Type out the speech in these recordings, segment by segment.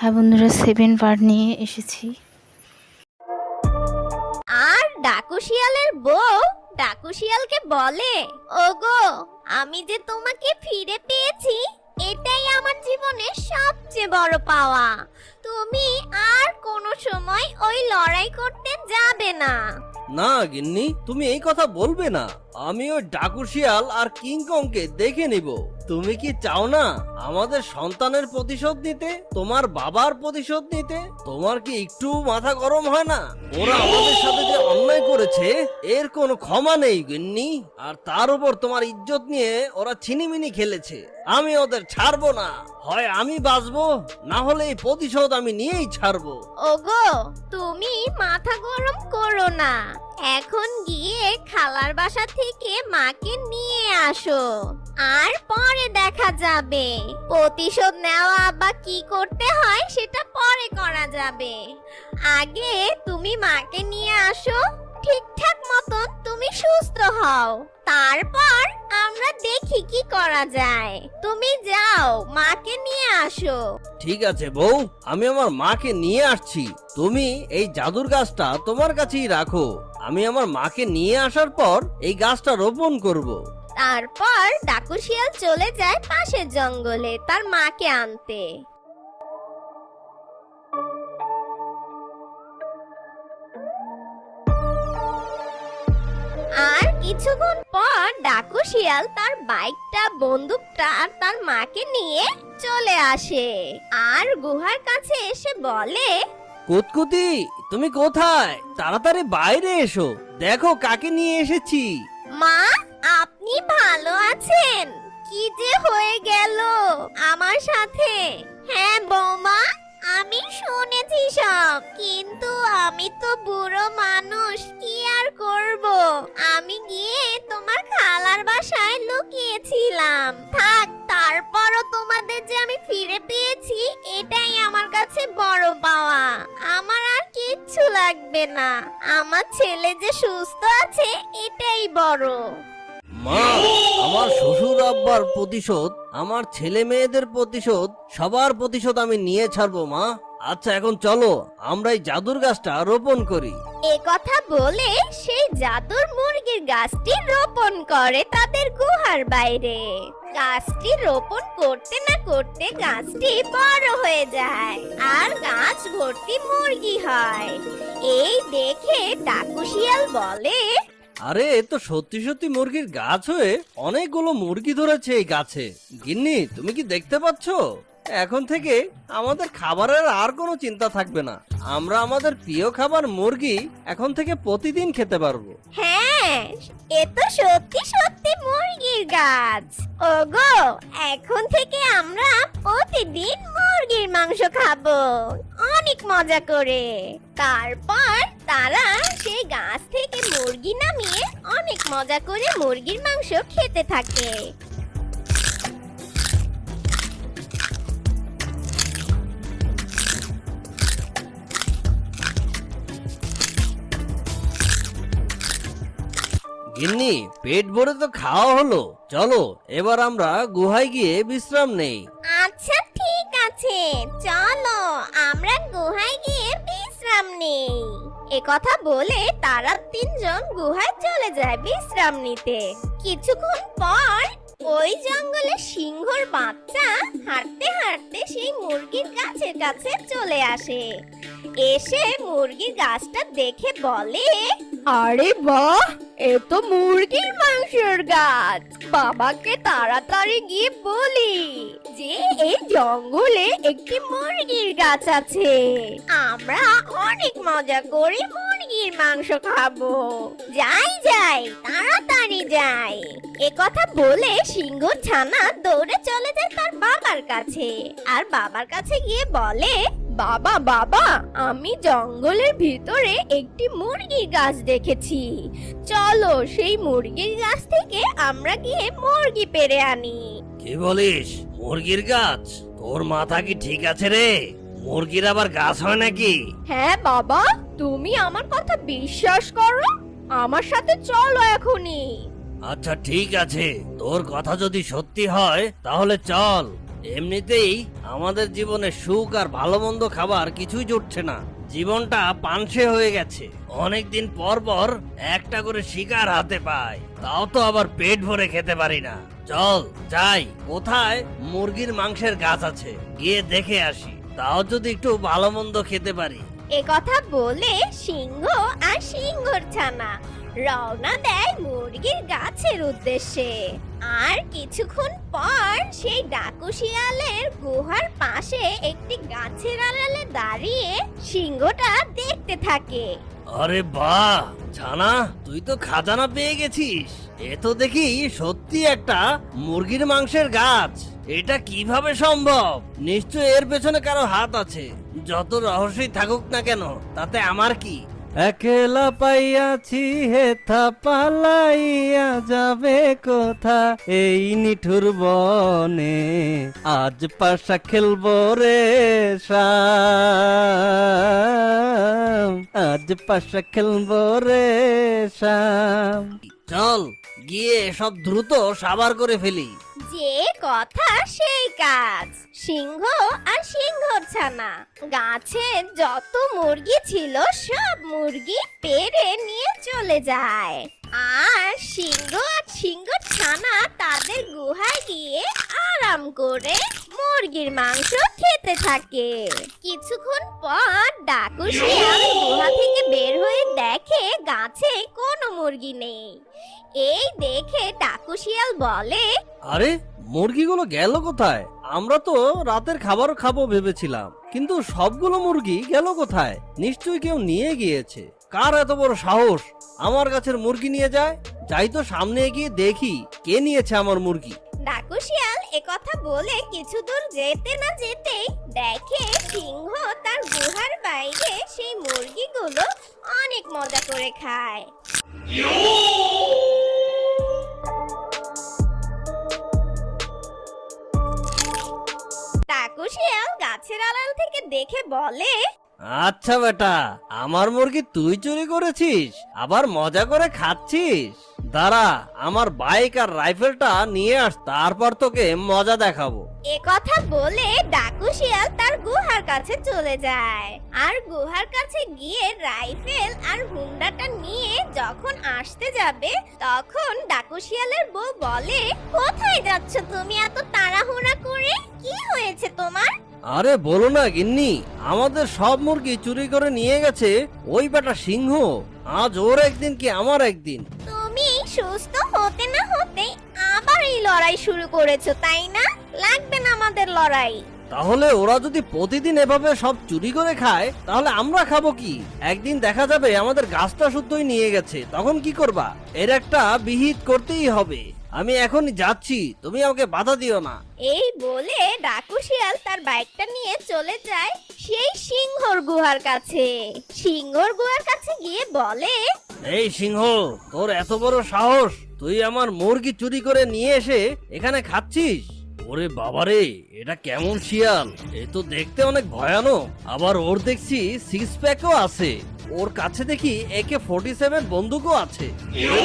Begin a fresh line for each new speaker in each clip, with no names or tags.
হ্যাঁ বন্ধুরা seven part নিয়ে এসেছি।
আর ডাকু শিয়ালের বউ ডাকু শিয়ালকে বলে ওগো আমি যে তোমাকে ফিরে পেয়েছি এটাই আমার জীবনের সবচেয়ে বড় পাওয়া। তুমি আর কোনো সময় ওই লড়াই করতে যাবে না।
না গিন্নি তুমি এই কথা বলবে না। আমি ওই ডাকুর শিয়াল আর কিংকংকে দেখে নিব। তুমি কি চাও না আমাদের সন্তানের প্রতিশোধ নিতে? তোমার বাবার প্রতিশোধ নিতে? তোমার কি একটু মাথা গরম হয় না? ওরা আমাদের সাথে যে অন্যায় করেছে, এর কোনো ক্ষমা নেই, গিন্নি। আর তার উপর তোমার ইজ্জত নিয়ে ওরা ছিনিমিনি খেলেছে। আমি ওদের ছাড়বো না। হয় আমি বাঁচবো, না হলে এই প্রতিশোধ আমি নিয়েই ছাড়বো।
ওগো, তুমি মাথা গরম করো না। এখন গিয়ে খালার বাসা থেকে মাকে নিয়ে আসো। আর পরে দেখা যাবে। প্রতিশোধ নেওয়া বা কি করতে হয় সেটা পরে করা যাবে। আগে তুমি মাকে নিয়ে আসো, ঠিকঠাক মতন তুমি সুস্থ হও। তারপর আমরা দেখি কি করা যায়। তুমি যাও, মাকে নিয়ে আসো।
ঠিক আছে বউ, আমি আমার মাকে নিয়ে আসছি। তুমি এই জাদুর গাছটা তোমার কাছেই রাখো। আমি আমার মাকে নিয়ে আসার পর এই গাছটা রোপণ করব।
তারপর ডাকু শিয়াল চলে যায় পাশের জঙ্গলে তার মাকে আনতে আর কিছুক্ষণ পর ডাকু শিয়াল তার বাইকটা, বন্দুকটা আর তার মাকে নিয়ে চলে আসে আর গুহার কাছে এসে বলে
কুতকুতি, তুমি কোথায়? তাড়াতাড়ি বাইরে এসো। দেখো কাকে নিয়ে এসেছি।
মা, আপনি ভালো আছেন? কি যে হয়ে গেল আমার সাথে। হ্যাঁ বৌমা। সব কিন্তু আমি তো বুড়ো মানুষ, কি আর করব? আমি গিয়ে তোমার খালার বাসায় লুকিয়েছিলাম। থাক, তারপরও তোমাদের যে আমি ফিরে পেয়েছি, এটাই আমার কাছে বড় পাওয়া। আমার আর কিচ্ছু লাগবে না। আমার ছেলে যে সুস্থ আছে, এটাই বড়।
মা, আমার শ্বশুর আব্বার প্রতিশোধ, আমার ছেলে মেয়েদের প্রতিশোধ, সবার প্রতিশোধ আমি নিয়ে ছাড়বো, মা। আচ্ছা এখন চলো আমরা এই জাদুর গাছটা রোপণ করি।
এ কথা বলে সেই জাদুর মুরগির গাছটি রোপণ করে তাদের গুহার বাইরে। গাছটি রোপণ করতে না করতে গাছটি বড় হয়ে যায় আর গাছ ভর্তি মুরগি হয়। এই দেখে ডাকু শিয়াল বলে
আরে এ তো সত্যি সত্যি মুরগির গাছ হয়ে অনেকগুলো মুরগি ধরেছে এই গাছে। গিন্নি তুমি কি দেখতে পাচ্ছ? এখন থেকে আমাদের খাবারের আর কোনো চিন্তা থাকবে না। আমরা আমাদের প্রিয় খাবার মুরগি এখন থেকে প্রতিদিন খেতে পারব।
হ্যাঁ এ তো সত্যি সত্যি মুরগির গাছ। ওগো, এখন থেকে আমরা প্রতিদিন মুরগির মাংস খাব। অনেক মজা করে। তারপর তারা সেই গাছ থেকে মুরগি নামিয়ে অনেক মজা করে মুরগির মাংস খেতে থাকে।
গিন্নি, পেট ভরে তো খাওয়া হলো। চলো, এবার আমরা গুহায় গিয়ে বিশ্রাম নেই।
আচ্ছা ঠিক আছে। চলো, আমরা গুহায় গিয়ে বিশ্রাম নেই। এ কথা বলে তারা তিনজন গুহায় চলে যায় বিশ্রাম নিতে। কিছুক্ষণ পর ওই জঙ্গলে সিংহর বাচ্চা হাঁটতে হাঁটতে সেই মুরগির গাছের কাছে চলে আসে। এসে মুরগির গাছটা দেখে বলে, আরে বাহ! এ তো মুরগির মাংসের গাছ। বাবাকে তাড়াতাড়ি গিয়ে বলি যে, এই জঙ্গলে একটি মুরগির গাছ আছে। আমরা অনেক মজা করে মুরগির মাংস খাব। যাই যাই, তাড়াতাড়ি যাই। এ কথা বলে সিংহ ছানা দৌড়ে চলে যায় তার বাবার কাছে। আর বাবার কাছে গিয়ে বলে বাবা বাবা আমি জঙ্গলের ভিতরে একটি মুরগির গাছ দেখেছি। চলো সেই মুরগির গাছ থেকে আমরা গিয়ে মুরগি পেরে আনি।
কি বলিস? মুরগির গাছ? তোর মাথা কি ঠিক আছে রে? মুরগির আবার গাছ হয় নাকি?
হ্যাঁ বাবা তুমি আমার কথা বিশ্বাস করো। আমার সাথে চলো এখনই।
আচ্ছা ঠিক আছে। তোর কথা যদি সত্যি হয় তাহলে চল। এমনিতেই আমাদের জীবনে সুখ আর ভালো মন্দ খাবার কিছুই জুটছে না। জীবনটা পানসে হয়ে গেছে। অনেকদিন পর পর একটা করে শিকার হাতে পায় তাও তো আবার পেট ভরে খেতে পারি না। চল, যাই। কোথায়? মুরগির মাংসের গাছ আছে। গিয়ে দেখে আসি। তাও যদি একটু ভালো মন্দ খেতে পারি।
এ কথা বলে সিংহ আর সিংহর ছানা। রওনা দেয় মুরগির গাছের উদ্দেশ্যে। আর কিছুক্ষণ পর সেই ডাকু শিয়ালের গুহার পাশে একটি গাছের আড়ালে দাঁড়িয়ে সিংহটা দেখতে থাকে।
আরে বাহ! ছানা, তুই তো খাজানা পেয়ে গেছিস। এ তো দেখি সত্যি একটা মুরগির মাংসের গাছ। এটা কীভাবে সম্ভব? নিশ্চয় এর পেছনে কারও হাত আছে। যত রহস্যই থাকুক না কেন, তাতে আমার কি? একলা পাইয়াছি, হেথা পালাইয়া যাবে কোথা? এই নিঠুর বনে আজ পাশা খেলব রে আজ পাশা খেলব রে চল, গিয়ে সব দ্রুত সাবার করে ফেলি।
যে কথা সেই কাজ। সিংহ আর সিংহর ছানা। গাছের যত মুরগি ছিল, সব মুরগি পেরে নিয়ে চলে যায়। আর সিংহ আর সিংহর ছানা তাদের গুহায় গিয়ে আরাম করে মুরগির মাংস খেতে থাকে। কিছুক্ষণ পর ডাকু শিয়াল গুহা থেকে বের হয়ে দেখে গাছে কোনো মুরগি নেই। এই দেখে ডাকু শিয়াল বলে
আরে মুরগিগুলো গেল কোথায়? আমরা তো রাতের খাবার খাব ভেবেছিলাম কিন্তু সবগুলো মুরগি গেল কোথায়? নিশ্চয়ই কেউ নিয়ে গিয়েছে। কার এত বড় সাহস? আমার গাছের মুরগি নিয়ে যায়? যাই তো সামনে এগিয়ে দেখি কে নিয়েছে আমার মুরগি?
ডাকু শিয়াল একথা বলে কিছু দূর যেতে না যেতেই দেখে সিংহ তার গুহার বাইরে সেই মুরগিগুলো অনেক মজা করে খায়। ডাকু শিয়াল গাছের আড়াল থেকে দেখে বলে
আচ্ছা বেটা, আমার মুরগি তুই চুরি করেছিস, আবার মজা করে খাচ্ছিস? দাঁড়া, আমার বাইক আর রাইফেলটা নিয়ে আস, তারপর তোকে মজা দেখাবো।
এ কথা বলে ডাকু শিয়াল তার গুহার কাছে চলে যায়। আর গুহার কাছে গিয়ে রাইফেল আর হুন্ডাটা নিয়ে যখন আসতে যাবে, তখন ডাকু শিয়ালের বউ বলে, কোথায় যাচ্ছ তুমি এত তাড়াহুড়া করে? কি হয়েছে তোমার?
আরে বলো না গিন্নি আমাদের সব মুরগি চুরি করে নিয়ে গেছে ওই বেটা সিংহ। আজ ওর একদিন কি আমার একদিন?
তুমি সুস্থ হতে না হতে আবার এই লড়াই শুরু করেছ তাই না? লাগবে না আমাদের লড়াই।
তাহলে ওরা যদি প্রতিদিন এভাবে সব চুরি করে খায় তাহলে আমরা খাব কি? একদিন দেখা যাবে আমাদের গাছটা শুদ্ধই নিয়ে গেছে তখন কি করবা? এর একটা বিহিত করতেই হবে। আমি এখন যাচ্ছি তুমি আমাকে বাধা দিও না।
এই বলে ডাকু শিয়াল তার বাইকটা নিয়ে চলে যায় সেই সিংহর গুহার কাছে। সিংহর গুহার কাছে গিয়ে বলে
এই সিংহ তোর এত বড় সাহস তুই আমার মুরগি চুরি করে নিয়ে এসে এখানে খাচ্ছিস? ওরে বাবারে, এটা কেমন শিয়াল? এ তো দেখতে অনেক ভয়ানক। আবার ওর দেখছি সিক্স প্যাকও আছে। ওর কাছে দেখি একে ফোর্টি সেভেন বন্দুকও আছে।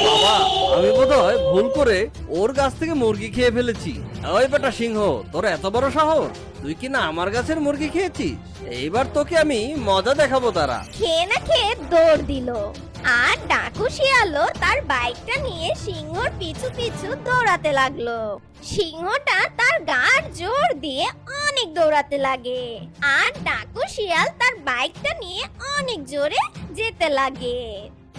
বাবা, আমি বোধহয় ভুল করে ওর গাছ থেকে মুরগি খেয়ে ফেলেছি। ওই বেটা সিংহ, তোর এত বড় সাহস? তুই কি না আমার গাছের মুরগি খেয়েছিস? এইবার তোকে আমি মজা দেখাবো তারা।
খেয়ে না খেয়ে দৌড় দিল। আর ডাকু শিয়ালও তার বাইকটা নিয়ে সিংহর পিছু পিছু দৌড়াতে লাগল। সিংহটা তার গাড় জোর দিয়ে অনেক দৌড়াতে লাগে আর ডাকু শিয়াল তার বাইকটা নিয়ে অনেক জোরে যেতে লাগে।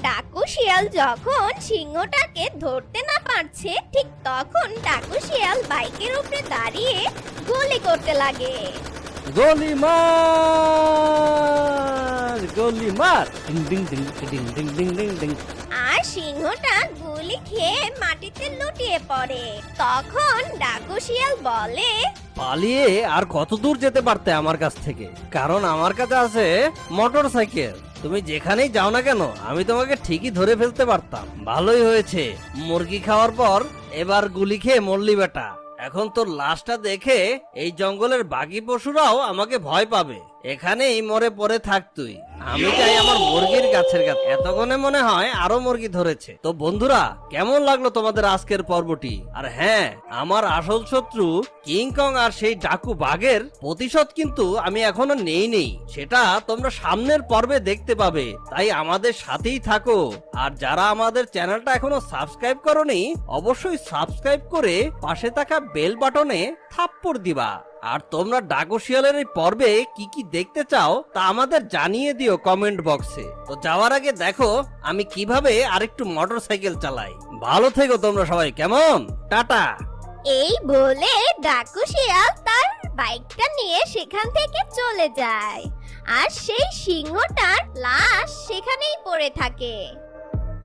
ডাকু শিয়াল যখন সিংহটাকে ধরতে না পারছে, ঠিক তখন ডাকু শিয়াল বাইকের উপরে দাঁড়িয়ে গুলি করতে লাগে।
গলি মার! গলি মার। ডিং ডিং ডিং ডিং ডিং ডিং ডিং
আর সিংহটা গুলি খেয়ে মাটিতে লুটিয়ে পড়ে। তখন ডাকু বলে
পালিয়ে আর কত দূর যেতে পারতে আমার কাছ থেকে? কারণ আমার কাছে আছে মোটর সাইকেল। তুমি যেখানেই যাও না কেন আমি তোমাকে ঠিকই ধরে ফেলতে পারতাম। ভালোই হয়েছে। মুরগি খাওয়ার পর এবার গুলি খেয়ে মরলি বেটা। এখন তোর লাশটা দেখে এই জঙ্গলের বাকি পশুরাও আমাকে ভয় পাবে। এখানেই মরে পড়ে থাক তুই। আমি চাই আমার মুরগির গাছের কাছে এতক্ষণে মনে হয় আরও মুরগি ধরেছে। তো বন্ধুরা, কেমন লাগল তোমাদের আজকের পর্বটি? আর হ্যাঁ আমার আসল শত্রু কিংকং আর সেই ডাকু বাঘের প্রতিশোধ কিন্তু আমি এখনও নেই নেই। সেটা তোমরা সামনের পর্বে দেখতে পাবে। তাই আমাদের সাথেই থাকো। আর যারা আমাদের চ্যানেলটা এখনও সাবস্ক্রাইব করনি, অবশ্যই সাবস্ক্রাইব করে পাশে থাকা বেল বাটনে থাপ্পড় দিবা। আর তোমরা ডাকো শিয়ালের এই পর্বে কি কি দেখতে চাও তা আমাদের জানিয়ে দিও কমেন্ট বক্সে তো যাওয়ার আগে দেখো, আমি কীভাবে আরেকটু মোটর সাইকেল চালাই। ভালো থেকো তোমরা সবাই, কেমন? টাটা!
এই বলে ডাকু শিয়াল তার বাইকটা নিয়ে সেখান থেকে চলে যায়। আর সেই সিংহটার লাশ সেখানেই পড়ে থাকে।